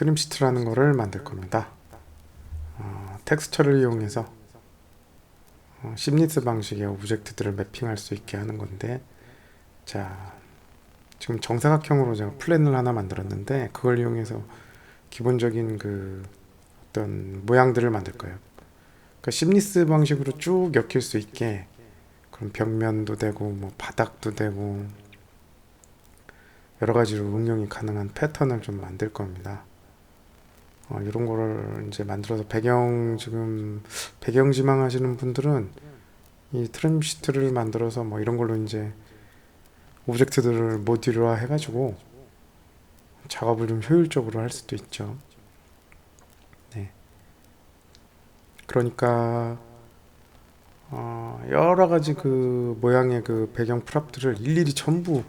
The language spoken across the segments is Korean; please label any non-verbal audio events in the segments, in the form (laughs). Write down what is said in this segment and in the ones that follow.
트림 시트라는 거를 만들 겁니다. 어, 텍스처를 이용해서 어, 심리스 방식의 오브젝트들을 매핑할 수 있게 하는 건데 자 지금 정사각형으로 제가 플랜을 하나 만들었는데 그걸 이용해서 기본적인 그 어떤 모양들을 만들 거예요. 그러니까 심리스 방식으로 쭉 엮일 수 있게 그런 벽면도 되고 뭐 바닥도 되고 여러 가지로 응용이 가능한 패턴을 좀 만들 겁니다. 어, 이런 거를 이제 만들어서 배경 지금 배경 지망 하시는 분들은 이 트림 시트를 만들어서 뭐 이런 걸로 이제 오브젝트들을 모듈화 해가지고 작업을 좀 효율적으로 할 수도 있죠. 네. 그러니까 어, 여러 가지 그 모양의 그 배경 프랍들을 일일이 전부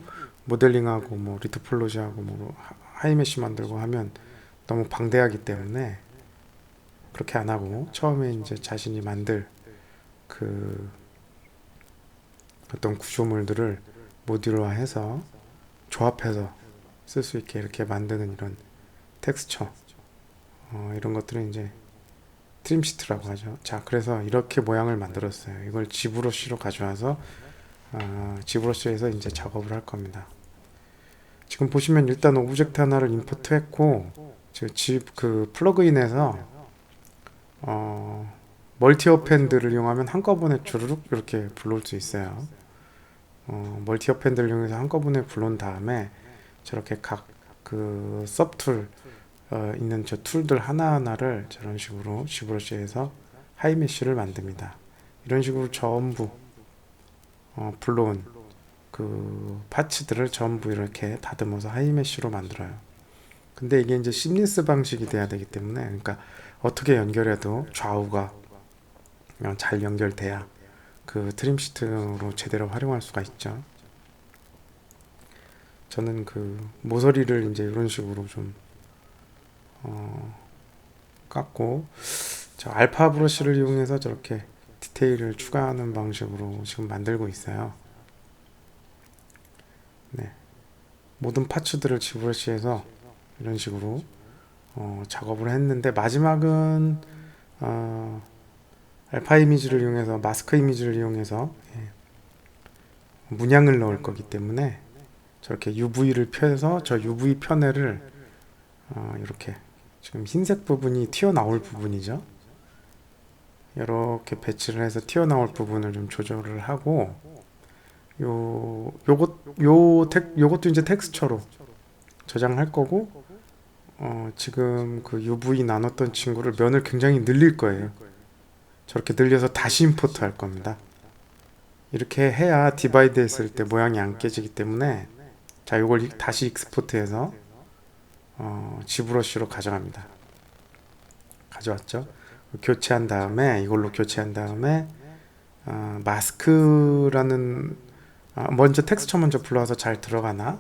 모델링하고 뭐 리토폴로지하고 뭐 하- 하이메시 만들고 하면 너무 방대하기 때문에 그렇게 안 하고 처음에 이제 자신이 만들 그 어떤 구조물들을 모듈화해서 조합해서 쓸 수 있게 이렇게 만드는 이런 텍스처 어, 이런 것들은 이제 트림 시트라고 하죠. 자, 그래서 이렇게 모양을 만들었어요. 이걸 지브러쉬로 가져와서 어, 지브러쉬에서 이제 작업을 할 겁니다. 지금 보시면 일단 오브젝트 하나를 임포트했고 집그 플러그인에서 어, 멀티 어펜드를 이용하면 한꺼번에 주르륵 이렇게 불러올 수 있어요. 어, 멀티 어펜드를 이용해서 한꺼번에 불러온 다음에 저렇게 각그 섭툴 어, 있는 저 툴들 하나하나를 저런 식으로 지브러쉬에서 하이메쉬를 만듭니다. 이런 식으로 전부 어, 불러온 그 파츠들을 전부 이렇게 다듬어서 하이메쉬로 만들어요. 근데 이게 이제 심리스 방식이 돼야 되기 때문에 그러니까 어떻게 연결해도 좌우가 그냥 잘 연결돼야 그 트림 시트로 제대로 활용할 수가 있죠. 저는 그 모서리를 이제 이런 식으로 좀 어, 깎고 저 알파 브러쉬를 이용해서 저렇게 디테일을 추가하는 방식으로 지금 만들고 있어요. 네. 모든 파츠들을 지브러쉬에서 이런 식으로 어, 작업을 했는데 마지막은 어, 알파 이미지를 이용해서 마스크 이미지를 이용해서 예, 문양을 넣을 거기 때문에 저렇게 UV를 펴서 저 UV 편애를 어, 이렇게 지금 흰색 부분이 튀어나올 부분이죠. 이렇게 배치를 해서 튀어나올 부분을 좀 조절을 하고 요 요것 요 텍, 요것도 이제 텍스처로 저장할 거고 어, 지금 그 UV 나눴던 친구를 면을 굉장히 늘릴 거예요. 저렇게 늘려서 다시 임포트 할 겁니다. 이렇게 해야 디바이드 했을 때 모양이 안 깨지기 때문에 자 이걸 다시 익스포트해서 어, 지브러쉬로 가져갑니다. 가져왔죠. 교체한 다음에 이걸로 교체한 다음에 어, 마스크라는 아, 먼저 텍스처 먼저 불러와서 잘 들어가나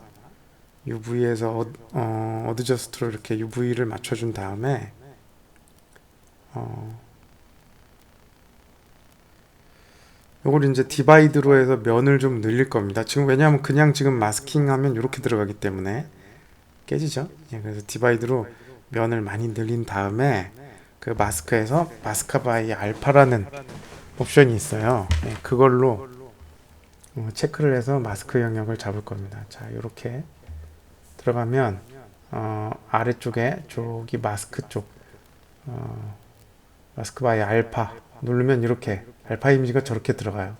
UV에서 어, 어, 어드저스트로 이렇게 UV를 맞춰준 다음에 어, 요걸 이제 디바이드로 해서 면을 좀 늘릴 겁니다. 지금 왜냐하면 그냥 지금 마스킹하면 이렇게 들어가기 때문에 깨지죠. 예, 그래서 디바이드로 면을 많이 늘린 다음에 그 마스크에서 마스카 바이 알파라는 옵션이 있어요. 예, 그걸로 어, 체크를 해서 마스크 영역을 잡을 겁니다. 자, 이렇게 들어가면 어, 아래쪽에 저기 마스크 쪽 어, 마스크 바이 알파 누르면 이렇게 알파 이미지가 저렇게 들어가요.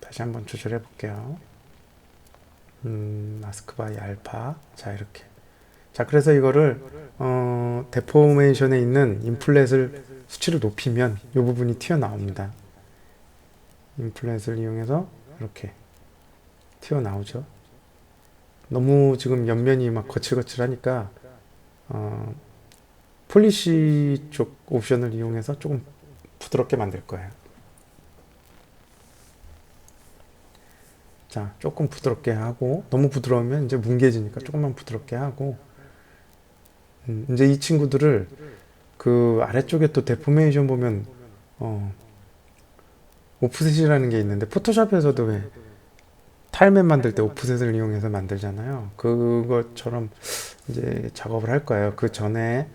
다시 한번 조절해 볼게요. 음, 마스크 바이 알파. 자, 이렇게. 자, 그래서 이거를 어, 데포메이션에 있는 인플렛을 수치를 높이면 이 부분이 튀어나옵니다. 인플렛을 이용해서 이렇게 튀어나오죠. 너무 지금 옆면이 막 거칠거칠하니까 어, 폴리시 쪽 옵션을 이용해서 조금 부드럽게 만들 거예요. 자, 조금 부드럽게 하고 너무 부드러우면 이제 뭉개지니까 조금만 부드럽게 하고 음, 이제 이 친구들을 그 아래쪽에 또 데포메이션 보면 어, 오프셋이라는 게 있는데 포토샵에서도 왜 타일맨 만들 때 오프셋을 이용해서 만들잖아요. 그것처럼 이제 작업을 할 거예요. 그 전에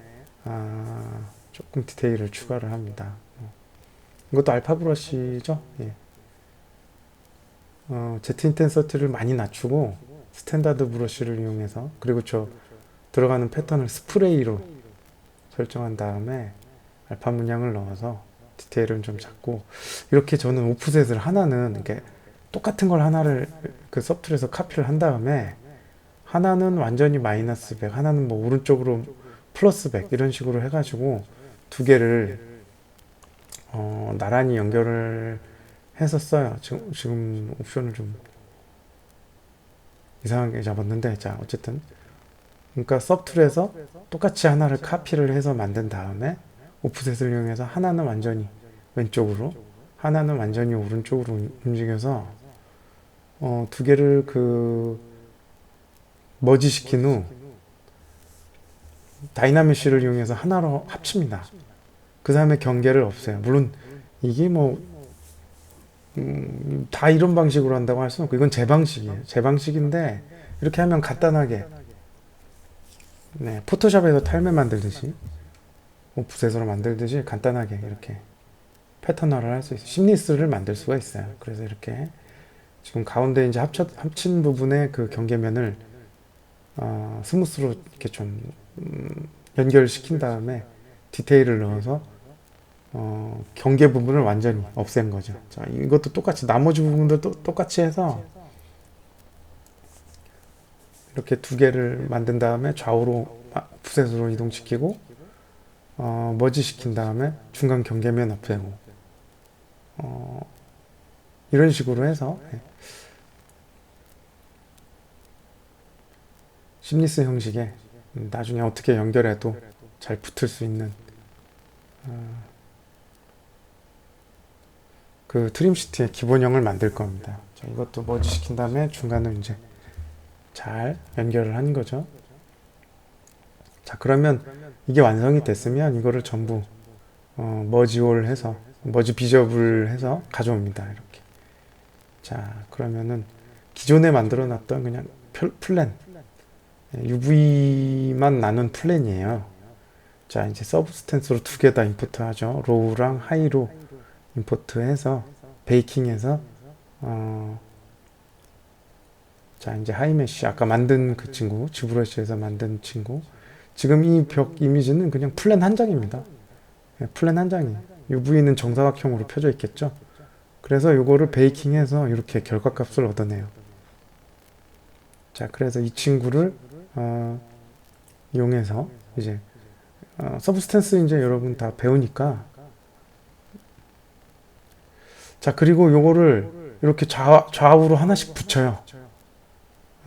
아, 조금 디테일을 추가를 합니다. 어. 이것도 알파 브러쉬죠. 예. 어, 제트 인텐서티를 많이 낮추고 스탠다드 브러쉬를 이용해서 그리고 저 들어가는 패턴을 스프레이로 설정한 다음에 알파 문양을 넣어서 디테일을 좀 잡고 이렇게 저는 오프셋을 하나는 이렇게 똑같은 걸 하나를 그 소프트에서 카피를 한 다음에 하나는 완전히 마이너스 100 하나는 뭐 오른쪽으로 플러스 100 이런 식으로 해가지고 두 개를 어, 나란히 연결을 써요. 지금, 지금 옵션을 좀 이상하게 잡았는데 자 어쨌든 그러니까 서툴에서 똑같이 하나를 카피를 해서 만든 다음에 오프셋을 이용해서 하나는 완전히 왼쪽으로 하나는 완전히 오른쪽으로 움직여서 어, 두 개를 그 머지 시킨 후 다이나믹시를 이용해서 하나로 합칩니다. 그 다음에 경계를 없애요. 물론 이게 뭐, 음, 다 이런 방식으로 한다고 할 수는 없고, 이건 제 방식이에요. 제 방식인데, 이렇게 하면 간단하게, 네, 포토샵에서 탈메 만들듯이, 오프셋으로 만들듯이 간단하게 이렇게 패턴화를 할 수 있어요. 심리스를 만들 수가 있어요. 그래서 이렇게 지금 가운데 이제 합쳐, 합친 부분의 그 경계면을 어, 스무스로 이렇게 좀 음, 연결시킨 다음에 디테일을 넣어서 어, 경계 부분을 완전히 없앤 거죠. 자, 이것도 똑같이 나머지 부분도 똑같이 해서 이렇게 두 개를 만든 다음에 좌우로 푸셋으로 이동시키고 어, 머지 시킨 다음에 중간 경계면 없애고 어, 이런 식으로 해서 예. 심리스 형식에 나중에 어떻게 연결해도 잘 붙을 수 있는 어, 그 트림 시트의 기본형을 만들 겁니다. 자, 이것도 머지 시킨 다음에 중간을 이제 잘 연결을 한 거죠. 자, 그러면 이게 완성이 됐으면 이거를 전부 어, 머지올 해서 머지 비접을 해서 가져옵니다. 이렇게. 자, 그러면은 기존에 만들어 놨던 그냥 플랜 UV만 나눈 플랜이에요. 자, 이제 서브스텐스로 두 개 다 임포트 하죠. 로우랑 하이로 임포트 해서 베이킹해서 어, 자, 이제 하이메쉬 아까 만든 그 친구, 지브러시에서 만든 친구. 지금 이 벽 이미지는 그냥 플랜 한 장입니다. 예, 플랜 한 장이에요. UV는 정사각형으로 펴져 있겠죠. 그래서 이거를 베이킹해서 이렇게 결과값을 얻어내요. 자, 그래서 이 친구를 어, 이용해서 이제 어, 서브스텐스 이제 여러분 다 배우니까 자 그리고 요거를 이렇게 좌, 좌우로 하나씩 붙여요.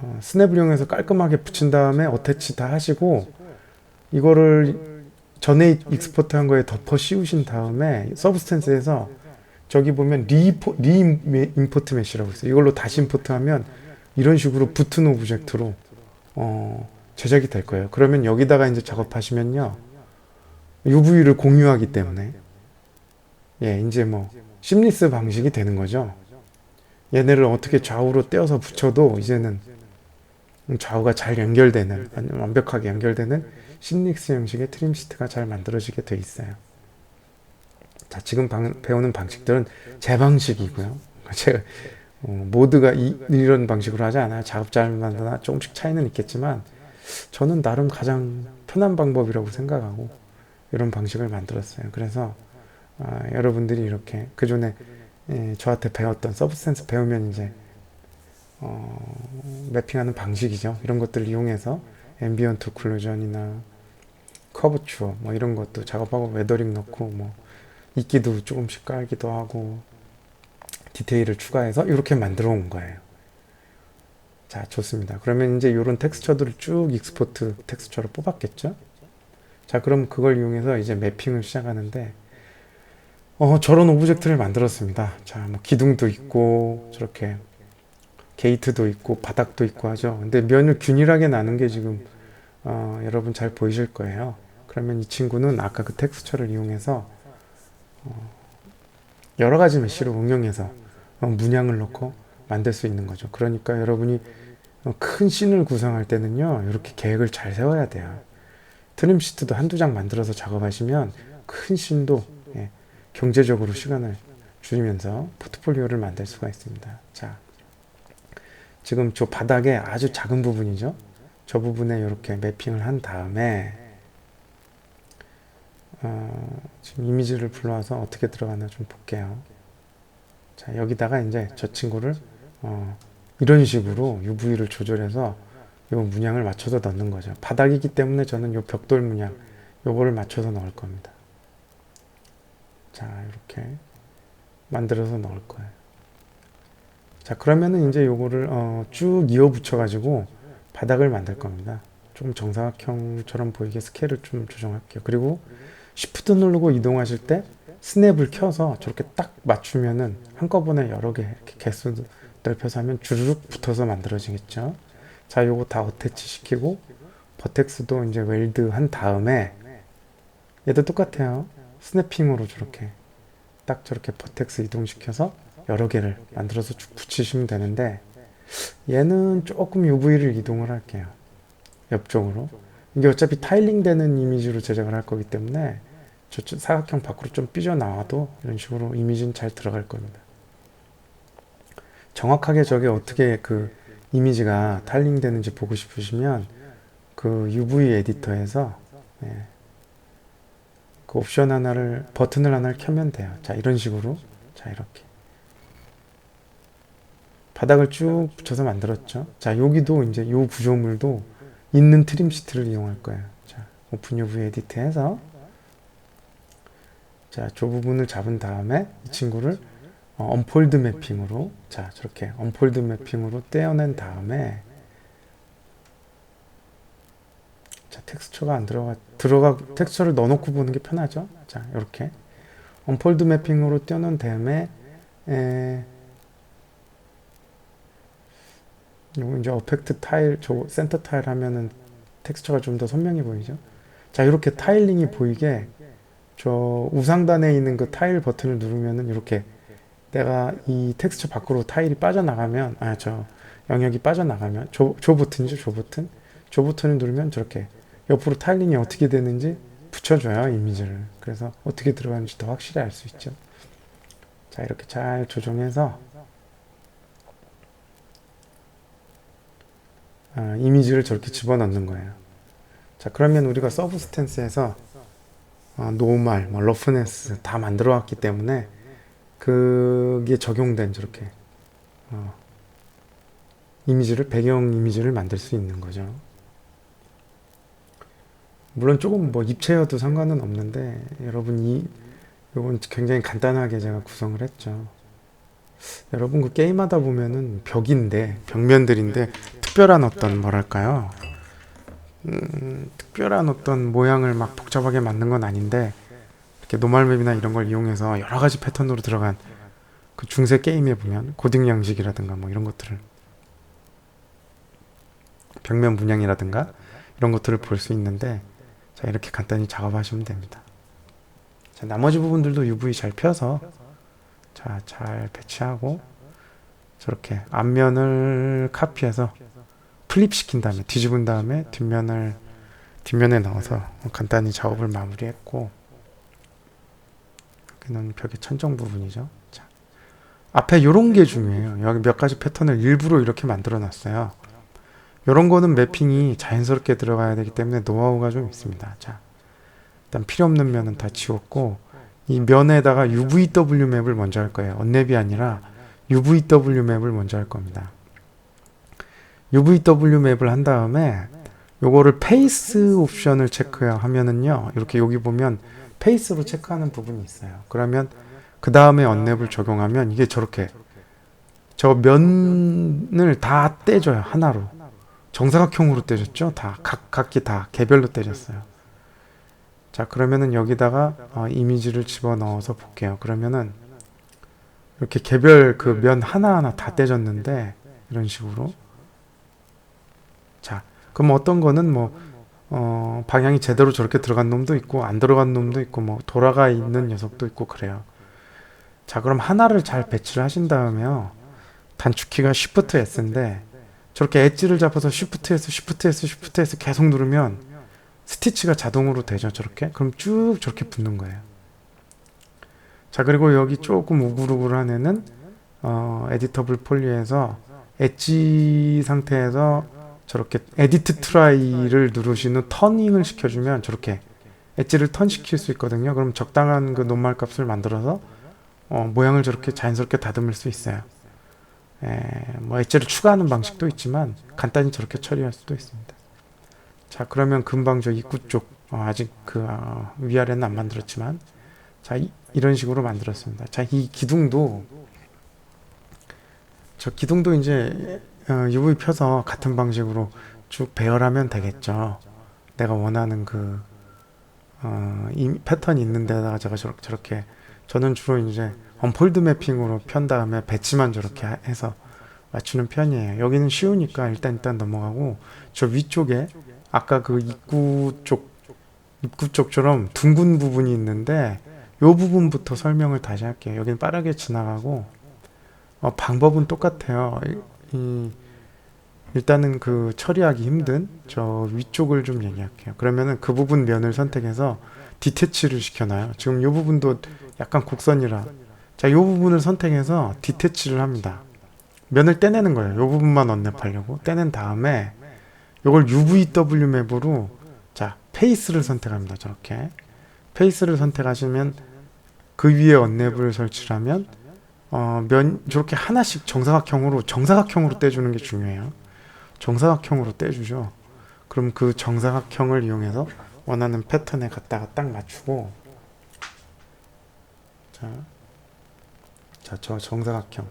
어, 스냅을 이용해서 깔끔하게 붙인 다음에 어태치 다 하시고 이거를 전에 익스포트 한 거에 덮어 씌우신 다음에 서브스텐스에서 저기 보면 리포, 리임포트 메시라고 있어요. 이걸로 다시 임포트하면 이런 식으로 붙은 오브젝트로 어, 제작이 될 거예요. 그러면 여기다가 이제 작업하시면요. UV를 공유하기 때문에 예, 이제 뭐 심리스 방식이 되는 거죠. 얘네를 어떻게 좌우로 떼어서 붙여도 이제는 좌우가 잘 연결되는 완벽하게 연결되는 심리스 형식의 트림 시트가 잘 만들어지게 돼 있어요. 자, 지금 방, 배우는 방식들은 제 방식이고요. (laughs) 제가 어, 모두가 이, 런 방식으로 하지 않아요. 작업자마다 조금씩 차이는 있겠지만 저는 나름 가장 편한 방법이라고 생각하고 이런 방식을 만들었어요. 그래서 어, 여러분들이 이렇게 그 전에 예, 저한테 배웠던 서브센스 배우면 이제 어, 매핑하는 방식이죠. 이런 것들을 이용해서 앰비언트 클루전이나 커브추어 뭐 이런 것도 작업하고 웨더링 넣고 뭐 이끼도 조금씩 깔기도 하고 디테일을 추가해서 이렇게 만들어 온 거예요. 자, 좋습니다. 그러면 이제 이런 텍스처들을 쭉 익스포트 텍스처로 뽑았겠죠? 자, 그럼 그걸 이용해서 이제 매핑을 시작하는데, 어, 저런 오브젝트를 만들었습니다. 자, 뭐 기둥도 있고, 저렇게 게이트도 있고, 바닥도 있고 하죠. 근데 면을 균일하게 나는 게 지금, 어, 여러분 잘 보이실 거예요. 그러면 이 친구는 아까 그 텍스처를 이용해서, 어, 여러 가지 메쉬를 응용해서 어, 문양을 넣고 만들 수 있는 거죠. 그러니까 여러분이 어, 큰 씬을 구성할 때는요, 이렇게 계획을 잘 세워야 돼요. 트림 시트도 한두 장 만들어서 작업하시면 큰 씬도 예, 경제적으로 시간을 줄이면서 포트폴리오를 만들 수가 있습니다. 자, 지금 저 바닥에 아주 작은 부분이죠. 저 부분에 이렇게 매핑을 한 다음에 어, 지금 이미지를 불러와서 어떻게 들어가나 좀 볼게요. 자, 여기다가 이제 저 친구를 어, 이런 식으로 UV를 조절해서 요 문양을 맞춰서 넣는 거죠. 바닥이기 때문에 저는 요 벽돌 문양 요거를 맞춰서 넣을 겁니다. 자, 이렇게 만들어서 넣을 거예요. 자, 그러면은 이제 요거를 어, 쭉 이어 붙여 가지고 바닥을 만들 겁니다. 좀 정사각형처럼 보이게 스케일을 좀 조정할게요. 그리고 Shift 누르고 이동하실 때 스냅을 켜서 저렇게 딱 맞추면은 한꺼번에 여러 개 이렇게 개수 넓혀서 하면 주르륵 붙어서 만들어지겠죠. 자, 요거 다 어태치 시키고 버텍스도 이제 웰드 한 다음에 얘도 똑같아요. 스냅핑으로 저렇게 딱 저렇게 버텍스 이동시켜서 여러 개를 만들어서 쭉 붙이시면 되는데 얘는 조금 UV를 이동을 할게요. 옆쪽으로. 이게 어차피 타일링 되는 이미지로 제작을 할 거기 때문에 저 사각형 밖으로 좀 삐져나와도 이런 식으로 이미지는 잘 들어갈 겁니다. 정확하게 저게 어떻게 그 이미지가 타일링 되는지 보고 싶으시면 그 UV 에디터에서 예, 그 옵션 하나를 버튼을 하나를 켜면 돼요. 자 이런 식으로 자 이렇게 바닥을 쭉 붙여서 만들었죠. 자 여기도 이제 요 구조물도 있는 트림 시트를 이용할 거예요. 자 오픈 UV 에디트해서 자 저 부분을 잡은 다음에 이 친구를 어, 언폴드 매핑으로 자 저렇게 언폴드 매핑으로 떼어낸 다음에 자 텍스처가 안 들어가 들어가 텍스처를 넣어 놓고 보는 게 편하죠? 자 이렇게. 언폴드 매핑으로 떼어놓은 다음에 에, 요거 이제 어펙트 타일 저 센터 타일 하면은 텍스처가 좀 더 선명해 보이죠? 자 이렇게 타일링이 보이게 저 우상단에 있는 그 타일 버튼을 누르면은 이렇게 내가 이 텍스처 밖으로 타일이 빠져나가면 아 저 영역이 빠져나가면 조, 조 버튼이죠 조 버튼. 조 버튼을 누르면 저렇게 옆으로 타일링이 어떻게 되는지 붙여줘요 이미지를. 그래서 어떻게 들어가는지 더 확실히 알 수 있죠. 자 이렇게 잘 조정해서 아, 이미지를 저렇게 집어넣는 거예요. 자 그러면 우리가 서브스탠스에서 어, 노멀, 뭐 러프네스 다 만들어 왔기 때문에 그게 적용된 저렇게 어, 이미지를 배경 이미지를 만들 수 있는 거죠. 물론 조금 뭐 입체여도 상관은 없는데 여러분 이 이건 굉장히 간단하게 제가 구성을 했죠. 여러분 그 게임하다 보면은 벽인데 벽면들인데 특별한 어떤 뭐랄까요? 음, 특별한 어떤 모양을 막 복잡하게 만든 건 아닌데 이렇게 노멀맵이나 이런 걸 이용해서 여러 가지 패턴으로 들어간 그 중세 게임에 보면 고딩 양식이라든가 뭐 이런 것들을 벽면 분양이라든가 이런 것들을 볼 수 있는데 자 이렇게 간단히 작업하시면 됩니다. 자 나머지 부분들도 UV 잘 펴서 자 잘 배치하고 저렇게 앞면을 카피해서 플립 시킨 다음에 뒤집은 다음에 뒷면을 뒷면에 넣어서 간단히 작업을 마무리했고 여기는 벽의 천정 부분이죠. 자, 앞에 이런 게 중요해요. 여기 몇 가지 패턴을 일부러 이렇게 만들어 놨어요. 이런 거는 매핑이 자연스럽게 들어가야 되기 때문에 노하우가 좀 있습니다. 자, 일단 필요 없는 면은 다 지웠고 이 면에다가 UVW 맵을 먼저 할 거예요. 언랩이 아니라 UVW 맵을 먼저 할 겁니다. UVW 맵을 한 다음에 요거를 페이스 옵션을 체크하면은요. 이렇게 여기 보면 페이스로 체크하는 부분이 있어요. 그러면 그 다음에 언랩을 적용하면 이게 저렇게 저 면을 다 떼줘요. 하나로. 정사각형으로 떼졌죠. 다 각, 각기 다 개별로 떼졌어요. 자 그러면은 여기다가 어, 이미지를 집어넣어서 볼게요. 그러면은 이렇게 개별 그 면 하나하나 다 떼졌는데 이런 식으로 자, 그럼 어떤 거는 뭐, 어, 방향이 제대로 저렇게 들어간 놈도 있고, 안 들어간 놈도 있고, 뭐, 돌아가 있는 녀석도 있고, 그래요. 자, 그럼 하나를 잘 배치를 하신 다음에요. 단축키가 Shift S인데, 저렇게 엣지를 잡아서 Shift S, Shift S, Shift S 계속 누르면 스티치가 자동으로 되죠. 저렇게. 그럼 쭉 저렇게 붙는 거예요. 자, 그리고 여기 조금 우글우글한 애는 어, 에디터블 폴리에서 엣지 상태에서 저렇게 에디트 트라이를 누르시는 터닝을 시켜주면 저렇게 엣지를 턴 시킬 수 있거든요. 그럼 적당한 그 노말 값을 만들어서 어, 모양을 저렇게 자연스럽게 다듬을 수 있어요. 에, 뭐 엣지를 추가하는 방식도 있지만 간단히 저렇게 처리할 수도 있습니다. 자 그러면 금방 저 입구 쪽 어, 아직 그 어, 위아래는 안 만들었지만 자 이, 런 식으로 만들었습니다. 자 이 기둥도 저 기둥도 이제 어, UV 펴서 같은 방식으로 쭉 배열하면 되겠죠. 내가 원하는 그 어, 이 패턴이 있는 데다가 제가 저렇게, 저는 주로 이제 언폴드 매핑으로 편 다음에 배치만 저렇게 하- 해서 맞추는 편이에요. 여기는 쉬우니까 일단 일단 넘어가고 저 위쪽에 아까 그 입구 쪽 입구 쪽처럼 둥근 부분이 있는데 요 부분부터 설명을 다시 할게요. 여기는 빠르게 지나가고 어, 방법은 똑같아요. 이, 이- 일단은 그 처리하기 힘든 저 위쪽을 좀 얘기할게요. 그러면은 그 부분 면을 선택해서 디테치를 시켜놔요. 지금 이 부분도 약간 곡선이라 자, 이 부분을 선택해서 디테치를 합니다. 면을 떼내는 거예요. 이 부분만 언랩하려고 떼낸 다음에 이걸 UVW 맵으로 자 페이스를 선택합니다. 저렇게 페이스를 선택하시면 그 위에 언랩을 설치를 하면 어, 면 저렇게 하나씩 정사각형으로 정사각형으로 떼주는 게 중요해요. 정사각형으로 떼주죠. 그럼 그 정사각형을 이용해서 원하는 패턴에 갖다가 딱 맞추고 자, 자, 저 정사각형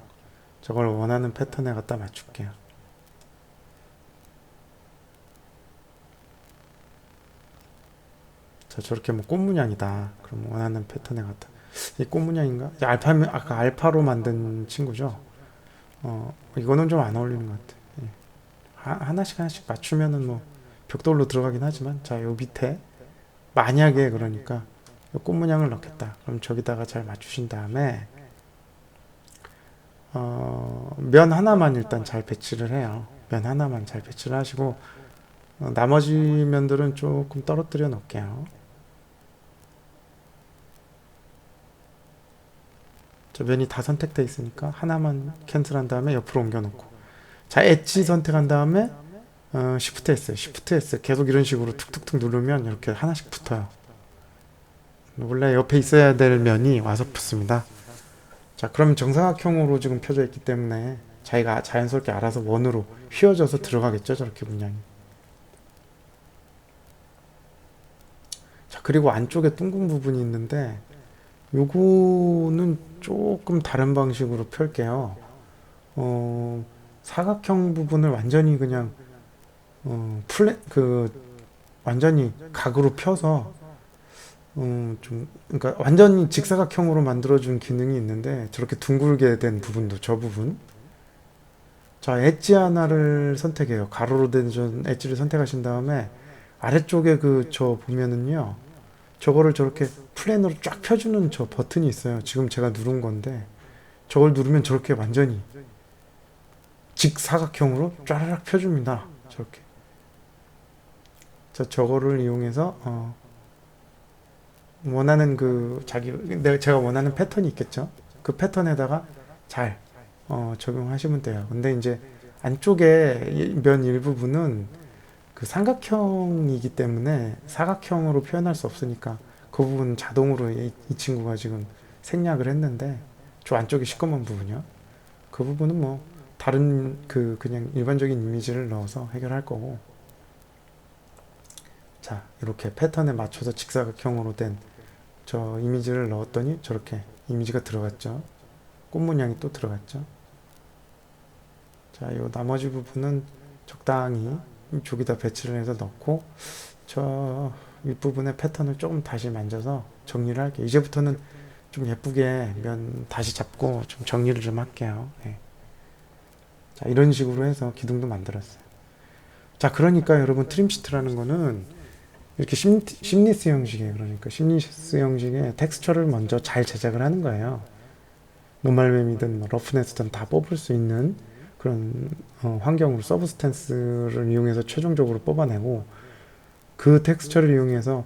저걸 원하는 패턴에 갖다 맞출게요. 자, 저렇게 뭐 꽃문양이다. 그럼 원하는 패턴에 갖다 이? 이제 알파 아까 알파로 만든 친구죠. 어, 이거는 좀 안 어울리는 것 같아. 예. 하, 하나씩 하나씩 맞추면은 뭐 벽돌로 들어가긴 하지만 자, 요 밑에 만약에 그러니까 요 꽃문양을 넣겠다. 그럼 저기다가 잘 맞추신 다음에 어, 면 하나만 일단 잘 배치를 해요. 면 하나만 잘 배치를 하시고 어, 나머지 면들은 조금 떨어뜨려 놓을게요. 저 면이 다 선택돼 있으니까 하나만 캔슬한 다음에 옆으로 옮겨 놓고 자 엣지 선택한 다음에 어, Shift S, Shift S 계속 이런 식으로 툭툭툭 누르면 이렇게 하나씩 붙어요. 원래 옆에 있어야 될 면이 와서 붙습니다. 자, 그럼 정사각형으로 지금 펴져 있기 때문에 자기가 자연스럽게 알아서 원으로 휘어져서 들어가겠죠, 저렇게 문양이. 자, 그리고 안쪽에 둥근 부분이 있는데 요거는 조금 다른 방식으로 펼게요. 어, 사각형 부분을 완전히 그냥 어, 플랫 그 완전히 각으로 펴서 음, 좀 그러니까 완전히 직사각형으로 만들어준 기능이 있는데 저렇게 둥글게 된 부분도 저 부분 자 엣지 하나를 선택해요 가로로 된저 엣지를 선택하신 다음에 아래쪽에 그 저 보면은요 저거를 저렇게 플랜으로 쫙 펴주는 저 버튼이 있어요 지금 제가 누른 건데 저걸 누르면 저렇게 완전히 직사각형으로 쫘라락 펴줍니다 저렇게 자 저거를 이용해서 어, 원하는 그 자기 내가 제가 원하는 패턴이 있겠죠. 그 패턴에다가 잘 어, 적용하시면 돼요. 근데 이제 안쪽에 이- 면 일부분은 그 삼각형이기 때문에 사각형으로 표현할 수 없으니까 그 부분 자동으로 이, 이 친구가 지금 생략을 했는데 저 안쪽에 시꺼먼 부분이요. 그 부분은 뭐 다른 그 그냥 일반적인 이미지를 넣어서 해결할 거고 자 이렇게 패턴에 맞춰서 직사각형으로 된 저 이미지를 넣었더니 저렇게 이미지가 들어갔죠. 꽃 문양이 또 들어갔죠. 자, 요 나머지 부분은 적당히 저기다 배치를 해서 넣고 저 윗부분의 패턴을 조금 다시 만져서 정리를 할게요. 이제부터는 좀 예쁘게 면 다시 잡고 좀 정리를 좀 할게요. 예. 자, 이런 식으로 해서 기둥도 만들었어요. 자, 그러니까 여러분 트림 시트라는 거는 이렇게 심, 심리스 형식의 그러니까 심리스 형식의 텍스처를 먼저 잘 제작을 하는 거예요. 노말맵이든 뭐 러프네스든 다 뽑을 수 있는 그런 어, 환경으로 서브스탠스를 이용해서 최종적으로 뽑아내고 그 텍스처를 이용해서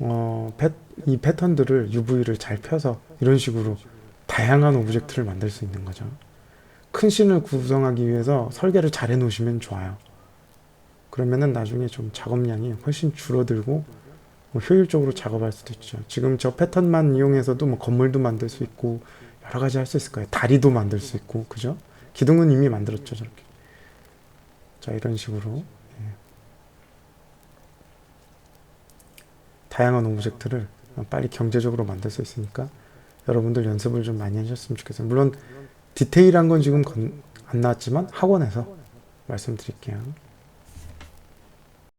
어, 패, 이 패턴들을 UV를 잘 펴서 이런 식으로 다양한 오브젝트를 만들 수 있는 거죠. 큰 씬을 구성하기 위해서 설계를 잘 해놓으시면 좋아요. 그러면은 나중에 좀 작업량이 훨씬 줄어들고 뭐 효율적으로 작업할 수도 있죠. 지금 저 패턴만 이용해서도 뭐 건물도 만들 수 있고 여러 가지 할 수 있을 거예요. 다리도 만들 수 있고, 그죠? 기둥은 이미 만들었죠, 저렇게. 자, 이런 식으로 예. 다양한 오브젝트를 빨리 경제적으로 만들 수 있으니까 여러분들 연습을 좀 많이 하셨으면 좋겠어요. 물론 디테일한 건 지금 건- 안 나왔지만 학원에서 말씀드릴게요.